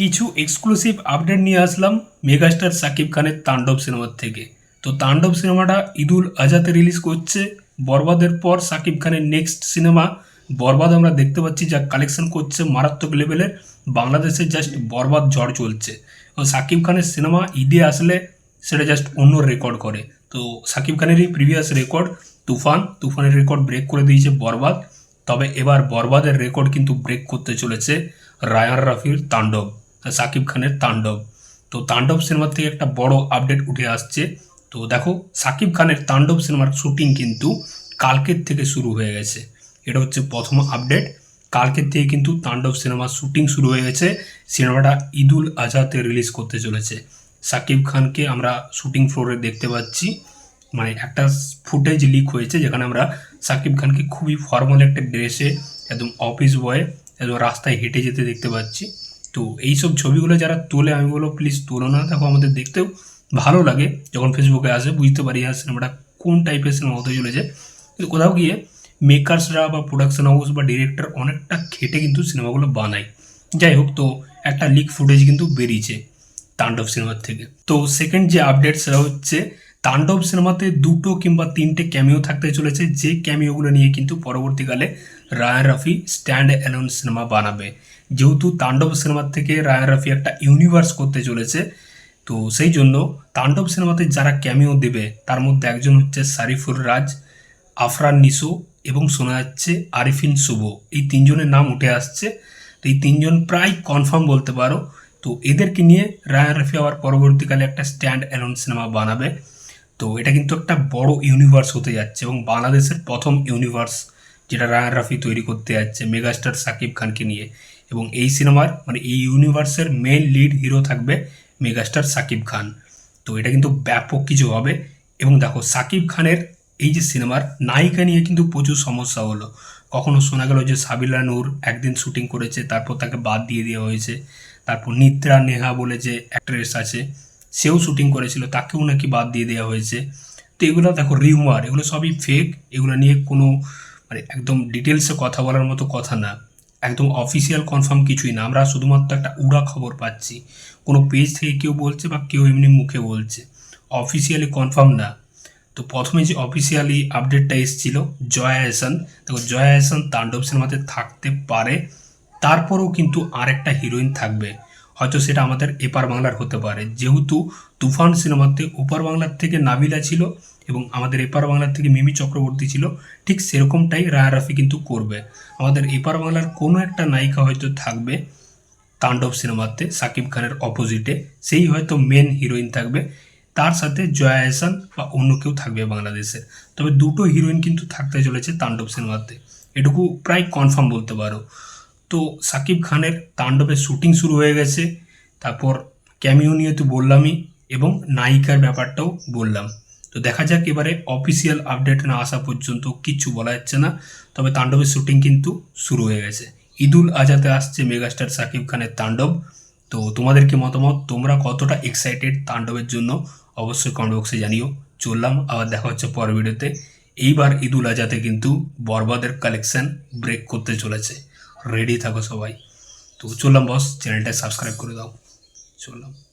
কিছু exclusive update নিয়ে আসলাম megastar Shakib খানের তাণ্ডব সিনেমার থেকে। তো তাণ্ডব সিনেমাটা ঈদুল আজাতে রিলিজ করছে। বরবাদের পর সাকিব খানের নেক্সট সিনেমা বরবাদ আমরা দেখতে পাচ্ছি, যা কালেকশন করছে মারাত্মক লেভেলের বাংলাদেশে জাস্ট বরবাদ ঝড় চলছে। তো সাকিব খানের সিনেমা ঈদে আসলে সেটা জাস্ট অন্য রেকর্ড করে। তো সাকিব খানেরই প্রিভিয়াস রেকর্ড তুফান। তুফানের রেকর্ড ব্রেক করে দিয়েছে বরবাদ। তবে এবার বরবাদের রেকর্ড কিন্তু ব্রেক করতে চলেছে রায়ান রাফির তাণ্ডব। সাকিব খানের তাণ্ডব। তো তাণ্ডব সিনেমার থেকে একটা বড় আপডেট উঠে আসছে। তো দেখো, সাকিব খানের তাণ্ডব সিনেমার শুটিং কিন্তু কালকের থেকে শুরু হয়ে গেছে। এটা হচ্ছে প্রথম আপডেট কালকের থেকে কিন্তু তাণ্ডব সিনেমার শুটিং শুরু হয়ে গেছে। সিনেমাটা ঈদুল আজহাতে রিলিজ করতে চলেছে। সাকিব খানকে আমরা শুটিং ফ্লোরে দেখতে পাচ্ছি। মানে একটা ফুটেজ লিক হয়েছে, যেখানে আমরা সাকিব খানকে খুবই ফর্মাল একটা ড্রেসে একদম অফিস বয়ে একদম রাস্তায় হেঁটে যেতে দেখতে পাচ্ছি। তো এইসব ছবিগুলো যারা তোলে, আমি বলো প্লিজ তোলো না। দেখো আমাদের দেখতেও ভালো লাগে যখন ফেসবুকে আসে, বুঝতে পারি আর সিনেমাটা কোন টাইপের সিনেমা হতে চলেছে। কিন্তু কোথাও গিয়ে মেকার্সরা বা প্রোডাকশন হাউস বা ডিরেক্টর অনেকটা খেটে কিন্তু সিনেমাগুলো বানায়। যাই হোক, তো একটা লিক ফুটেজ কিন্তু বেরিয়েছে তাণ্ডব সিনেমার থেকে। তো সেকেন্ড যে আপডেট সেটা হচ্ছে তাণ্ডব সিনেমাতে দুটো কিংবা তিনটে ক্যামিও থাকতে চলেছে। যে ক্যামিওগুলো নিয়ে কিন্তু পরবর্তীকালে Raihan Rafi stand alone cinema বানাবে। যেহেতু তাণ্ডব সিনেমার থেকে রায়ান রাফি একটা ইউনিভার্স করতে চলেছে, তো সেই জন্য তাণ্ডব সিনেমাতে যারা ক্যামিও দেবে, তার মধ্যে একজন হচ্ছে সারিফুর রাজ, আফরান নিসো এবং শোনা যাচ্ছে আরিফিন শুভ। এই তিনজনের নাম উঠে আসছে। তো এই তিনজন প্রায় কনফার্ম বলতে পারো। তো এদেরকে নিয়ে রায়ান রাফি আবার পরবর্তীকালে একটা স্ট্যান্ড অ্যালোন সিনেমা বানাবে। তো এটা কিন্তু একটা বড় ইউনিভার্স হতে যাচ্ছে এবং বাংলাদেশের প্রথম ইউনিভার্স যেটা রায়ান রাফি তৈরি করতে যাচ্ছে মেগাস্টার সাকিব খানকে নিয়ে। এবং এই সিনেমার মানে এই ইউনিভার্সের মেন লিড হিরো থাকবে মেগাস্টার সাকিব খান। তো এটা কিন্তু ব্যাপক কিছু হবে এবং দেখো সাকিব খানের এই যে সিনেমার নায়িকা নিয়ে কিন্তু প্রচুর সমস্যা হলো। কখনো শোনা গেল যে সাবিলা নূর একদিন শুটিং করেছে, তারপর তাকে বাদ দিয়ে দেওয়া হয়েছে, তারপর নিত্রা নেহা বলে যে অ্যাক্ট্রেস আছে। সেও শুটিং করেছিল, তাকেও নাকি বাদ দিয়ে দেওয়া হয়েছে। তো এগুলো দেখো রিউমার এগুলো সবই ফেক এগুলো নিয়ে কোনো মানে একদম ডিটেলসে কথা বলার মতো কথা না। একদম অফিসিয়াল কনফার্ম কিছুই না। আমরা শুধুমাত্র একটা উড়া খবর পাচ্ছি। কোনো পেজ থেকে কেউ বলছে বা কেউ এমনি মুখে বলছে। অফিসিয়ালি কনফার্ম না। তো প্রথমে যে অফিসিয়ালি আপডেটটা এসেছিল, জয়া এসান দেখো জয়া এসান তাণ্ডব সিনেমাতে থাকতে পারে। তারপরেও কিন্তু আরেকটা হিরোইন থাকবে। হয়তো সেটা আমাদের এপার বাংলার হতে পারে। যেহেতু তুফান সিনেমাতে ওপার বাংলার থেকে নাবিলা ছিল এবং আমাদের এপার বাংলার থেকে মিমি চক্রবর্তী ছিল, ঠিক সেরকমটাই রায়া রাফি কিন্তু করবে। আমাদের এপার বাংলার কোনো একটা নায়িকা হয়তো থাকবে তাণ্ডব সিনেমাতে, সাকিব খানের অপোজিটে সেই হয়তো মেন হিরোইন থাকবে। তার সাথে জয়া এহসান বা অন্য কেউ থাকবে বাংলাদেশের তবে দুটো হিরোইন কিন্তু থাকতে চলেছে তাণ্ডব সিনেমাতে। এটুকু প্রায় কনফার্ম বলতে পারো। তো সাকিব খানের তাণ্ডবের শুটিং শুরু হয়ে গেছে। তারপর ক্যামিও নিয়ে তো বললামই এবং নায়িকার ব্যাপারটাও বললাম। তো দেখা যাক এবারে অফিসিয়াল আপডেট না আসা পর্যন্ত কিচ্ছু বলা যাচ্ছে না। তবে তাণ্ডবের শুটিং কিন্তু শুরু হয়ে গেছে। ঈদুল আজাতে আসছে মেগাস্টার সাকিব খানের তাণ্ডব। তো তোমাদের কি মতামত? তোমরা কতটা এক্সাইটেড তাণ্ডবের জন্য? অবশ্যই কমেন্ট বক্সে জানিও। চললাম, আবার দেখা হচ্ছে পরের ভিডিওতে। এইবার ঈদুল আজাতে কিন্তু বরবাদের কালেকশন ব্রেক করতে চলেছে। রেডি থাকো সবাই। তো চললাম বস চ্যানেলটা সাবস্ক্রাইব করে দাও। চললাম।